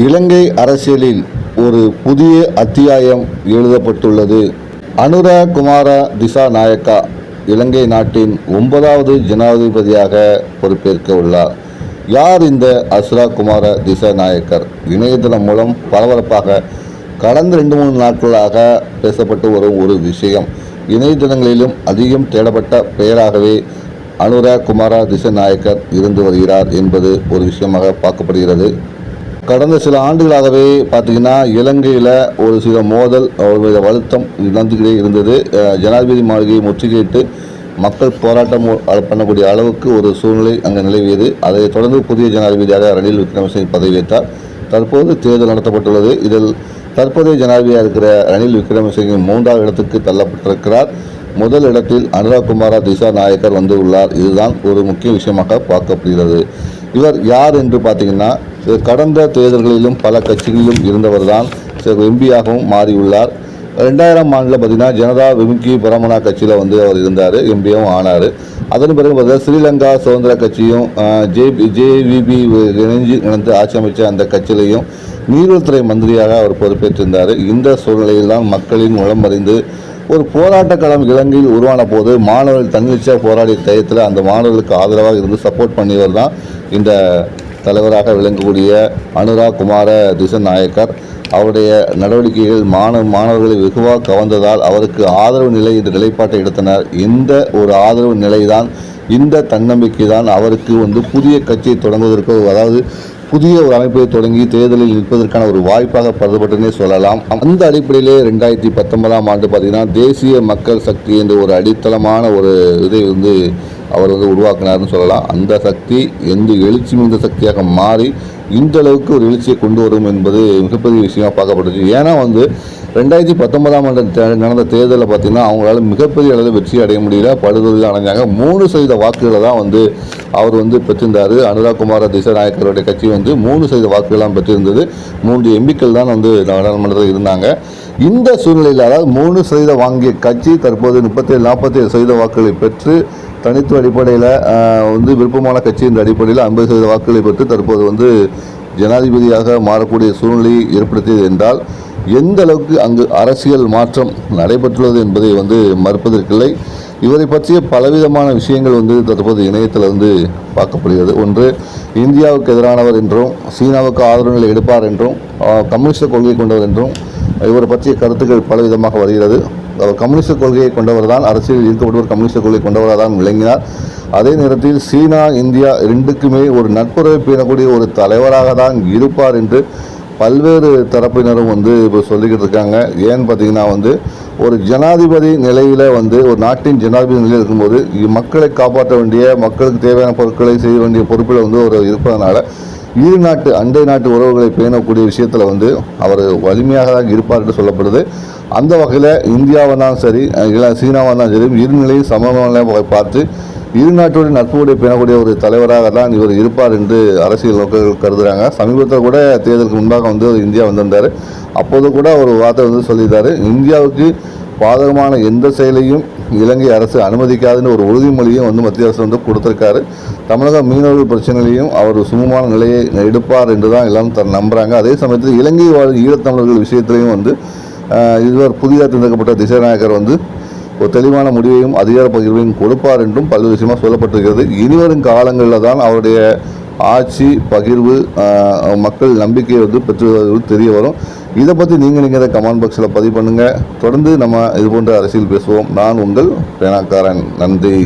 இலங்கை அரசியலில் ஒரு புதிய அத்தியாயம் எழுதப்பட்டுள்ளது. அனுர குமார திசாநாயக்கா இலங்கை நாட்டின் ஒன்பதாவது ஜனாதிபதியாக பொறுப்பேற்க உள்ளார். யார் இந்த அஸ்ரா குமார திசாநாயக்கர் இணையதளம் மூலம் பரபரப்பாக கடந்த ரெண்டு மூணு நாட்களாக பேசப்பட்டு வரும் ஒரு விஷயம். இணையதளங்களிலும் அதிகம் தேடப்பட்ட பெயராகவே அனுர குமார திசநாயக்கர் இருந்து வருகிறார் என்பது ஒரு விஷயமாக பார்க்கப்படுகிறது. கடந்த சில ஆண்டுகளாகவே பார்த்தீங்கன்னா இலங்கையில் ஒரு சில மோதல் ஒரு வித வருத்தம் நடந்துக்கிட்டே இருந்தது. ஜனாதிபதி மாளிகையை முற்றுகையிட்டு மக்கள் போராட்டம் பண்ணக்கூடிய அளவுக்கு ஒரு சூழ்நிலை அங்கே நிலவியது. அதைத் தொடர்ந்து புதிய ஜனாதிபதியாக ரணில் விக்ரமசிங்க பதவியேற்றார். தற்போது தேர்தல் நடத்தப்பட்டுள்ளது. இதில் தற்போதைய ஜனாதிபதியாக இருக்கிற ரணில் விக்ரமசிங்க மூன்றாவது இடத்துக்கு தள்ளப்பட்டிருக்கிறார். முதல் இடத்தில் அனுராகுமாரா திசா நாயக்கர் வந்து உள்ளார். இதுதான் ஒரு முக்கிய விஷயமாக பார்க்கப்படுகிறது. இவர் யார் என்று பார்த்தீங்கன்னா கடந்த தேர்தல்களிலும் பல கட்சிகளிலும் இருந்தவர் தான் எம்பியாகவும் மாறியுள்ளார். ரெண்டாயிரம் ஆண்டில் பார்த்தீங்கன்னா ஜனதா விமுக்கி பரமனா கட்சியில் வந்து அவர் இருந்தார் எம்பியாவும் ஆனார். அதன் பிறகு பார்த்தீங்கன்னா ஸ்ரீலங்கா சுதந்திர கட்சியும் ஜே ஜேவிபி இணைஞ்சு இணைந்து ஆட்சி அமைச்ச அந்த கட்சியிலையும் நீர்வளத்துறை மந்திரியாக அவர் பொறுப்பேற்றிருந்தார். இந்த சூழ்நிலையில் தான் மக்களின் உளமறிந்து ஒரு போராட்ட களம் இலங்கையில் உருவான போது மாணவர்கள் தன்னிச்சையாக போராடிய டயத்தில் அந்த மாணவர்களுக்கு ஆதரவாக இருந்து சப்போர்ட் பண்ணியவர் தான் இந்த தலைவராக விளங்கக்கூடிய அனுரா குமார திசநாயக்கர் அவருடைய நடவடிக்கைகள் மாணவ மாணவர்களை வெகுவாக கவர்ந்ததால் அவருக்கு ஆதரவு நிலை என்ற நிலைப்பாட்டை எடுத்தனர். இந்த ஒரு ஆதரவு நிலைதான் இந்த தன்னம்பிக்கை தான் அவருக்கு வந்து புதிய கட்சியை தொடங்குவதற்கு அதாவது புதிய ஒரு அமைப்பை தொடங்கி தேர்தலில் நிற்பதற்கான ஒரு வாய்ப்பாக கருதப்பட்டுனே சொல்லலாம். அந்த அடிப்படையிலே ரெண்டாயிரத்தி பத்தொன்பதாம் ஆண்டு பார்த்தீங்கன்னா தேசிய மக்கள் சக்தி என்ற ஒரு அடித்தளமான ஒரு இதை வந்து அவர் வந்து உருவாக்கினார்னு சொல்லலாம். அந்த சக்தி எந்த எழுச்சி மிகுந்த சக்தியாக மாறி இந்த அளவுக்கு ஒரு எழுச்சியை கொண்டு வரும் என்பது மிகப்பெரிய விஷயமா பார்க்கப்பட்டுச்சு. ஏன்னா வந்து ரெண்டாயிரத்தி பத்தொன்பதாம் ஆண்டு நடந்த தேர்தலில் பார்த்தீங்கன்னா அவங்களால மிகப்பெரிய அளவில் வெற்றி அடைய முடியல. படுதொழில் அடைஞ்சாங்க. மூணு சதவீத வாக்குகளை தான் வந்து அவர் வந்து பெற்றிருந்தார். அனுராக் குமார திசாநாயக்கருடைய கட்சி வந்து மூணு சதவீத வாக்குகள்லாம் பெற்றிருந்தது. மூன்று எம்பிக்கள் தான் வந்து நாடாளுமன்றத்தில் இருந்தாங்க. இந்த சூழ்நிலையில் அதாவது மூணு சதவீத வாங்கிய கட்சி தற்போது முப்பத்தேழு நாற்பத்தேழு சதவீத வாக்குகளை பெற்று தனித்துவ அடிப்படையில் வந்து விருப்பமான கட்சி என்ற அடிப்படையில் ஐம்பது சதவீத வாக்குகளை பெற்று தற்போது வந்து ஜனாதிபதியாக மாறக்கூடிய சூழ்நிலையை ஏற்படுத்தியது என்றால் எந்த அளவுக்கு அங்கு அரசியல் மாற்றம் நடைபெற்றுள்ளது என்பதை வந்து மறுப்பதற்கில்லை. இவரை பற்றிய பலவிதமான விஷயங்கள் வந்து தற்போது இணையத்தில் வந்து பார்க்கப்படுகிறது. ஒன்று இந்தியாவுக்கு எதிரானவர் என்றும் சீனாவுக்கு ஆதரவு நிலை எடுப்பார் என்றும் ஆஹ், கம்யூனிஸ்ட் கொள்கை கொண்டவர் என்றும் இவரை பற்றிய கருத்துக்கள் பலவிதமாக வருகிறது. அவர் கம்யூனிஸ்ட் கொள்கையை கொண்டவர் தான் அரசியலில் ஈர்க்கப்படுவர் கம்யூனிஸ்ட் கொள்கை கொண்டவராக தான் விளங்கினார். அதே நேரத்தில் சீனா இந்தியா ரெண்டுக்குமே ஒரு நட்புறவை பேணக்கூடிய ஒரு தலைவராக தான் இருப்பார் என்று பல்வேறு தரப்பினரும் வந்து இப்போ சொல்லிக்கிட்டு இருக்காங்க. ஏன்னு பார்த்தீங்கன்னா வந்து ஒரு ஜனாதிபதி நிலையில் வந்து ஒரு நாட்டின் ஜனாதிபதி நிலையில் இருக்கும்போது மக்களை காப்பாற்ற வேண்டிய மக்களுக்கு தேவையான பொருட்களை செய்ய வேண்டிய பொறுப்பில் வந்து ஒரு இருப்பதனால இரு நாட்டு அண்டை நாட்டு உறவுகளை பேணக்கூடிய விஷயத்தில் வந்து அவர் வலிமையாக தான் இருப்பார் என்று சொல்லப்படுது. அந்த வகையில் இந்தியாவை தான் சரி இல்லை சீனாவாக தான் சரி இரு நிலையும் சமமாக பார்த்து இரு நாட்டோடு நட்புடைய பேணக்கூடிய ஒரு தலைவராக தான் இவர் இருப்பார் என்று அரசியல் நோக்கங்கள் கருதுகிறாங்க சமீபத்தில் கூட தேர்தலுக்கு முன்பாக வந்து இந்தியா வந்திருந்தார். அப்போது கூட ஒரு வார்த்தை வந்து சொல்லியிருந்தார். இந்தியாவுக்கு பாதகமான எந்த செயலையும் இலங்கை அரசு அனுமதிக்காதுன்னு ஒரு உறுதிமொழியும் வந்து மத்திய அரசு வந்து கொடுத்துருக்காரு. தமிழக மீனவர்கள் பிரச்சனையிலையும் அவர் சுமமான நிலையை எடுப்பார் என்று தான் எல்லாம் தன் நம்புகிறாங்க அதே சமயத்தில் இலங்கை வாழ் ஈழத்தமிழர்கள் விஷயத்திலையும் வந்து இதுவரை இதுவர் புதிதாக தேர்ந்தெடுக்கப்பட்ட திசைநாயக்கர் வந்து ஒரு தெளிவான முடிவையும் அதிகார பகிர்வையும் கொடுப்பார் என்றும் பல்வேறு விஷயமாக சொல்லப்பட்டிருக்கிறது. இனிவரும் காலங்களில் தான் அவருடைய ஆட்சி பகிர்வு மக்கள் நம்பிக்கையை வந்து பெற்று தெரிய வரும். இதை பற்றி நீங்கள் நீங்கள் கமெண்ட் பாக்ஸில் பதிவு பண்ணுங்கள் தொடர்ந்து நம்ம இது போன்ற அரசியல் பேசுவோம். நான் உங்கள் பேனாக்காரன். நன்றி.